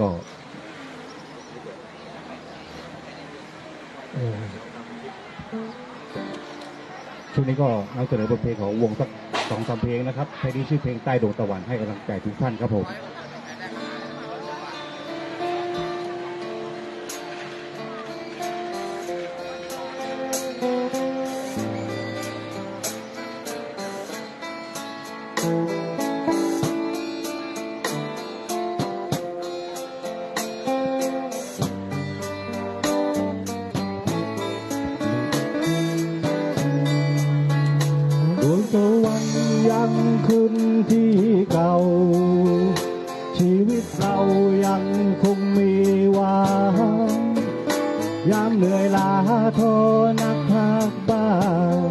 ก็ช่วงนี้ก็นำเสนอบทเพลงของวงสักสองสามเพลงนะครับเพลงนี้ชื่อเพลงใต้ดวงตะวันให้กำลังใจทุกท่านครับผม ดวงตะวันยังขึ้นที่เก่า ชีวิตเรายังคงมีหวังยามเหนื่อยล้าท้อนักพักบ้าง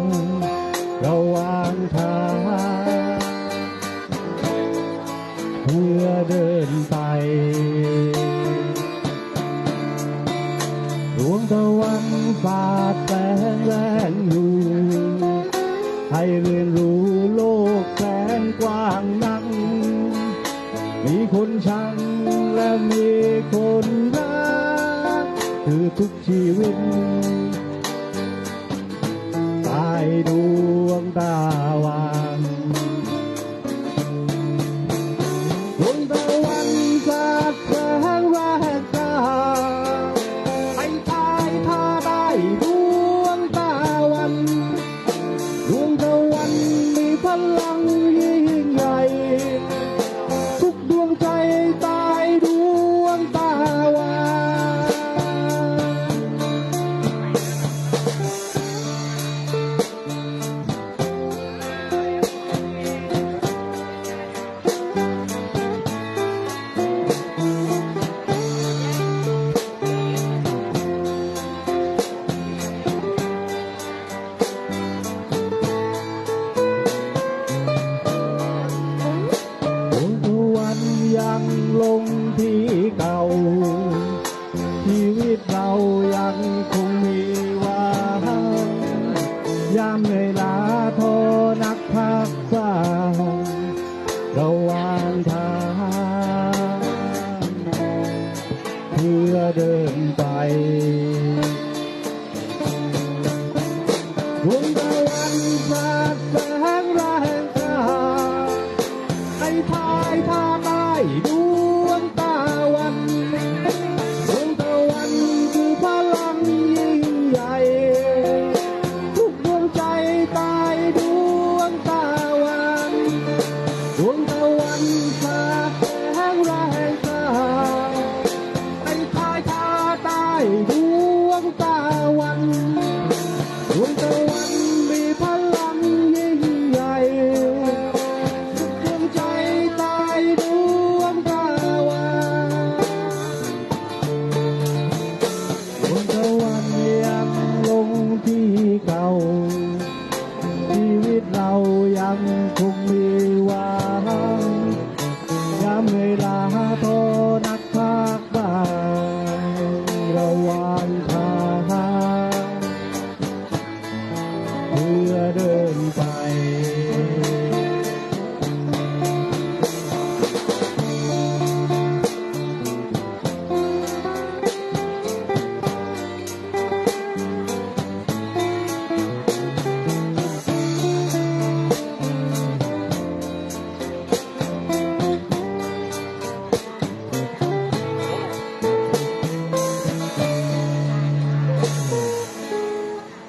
ระวางทางเพื่อเดินไปดวงตะวันสาดแสงแรงอยู่ ให้เรียนรู้โลกแสนกว้างนักมีคนชังและมีคนรัก คือทุกชีวิตใต้ดวงตาวา ลงที่เก่า ชีวิตเรายังคงมีหวังยามเหนื่อยล้าท้อนักพักบ้างระวางทางเพื่อเดินไป ได้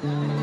เ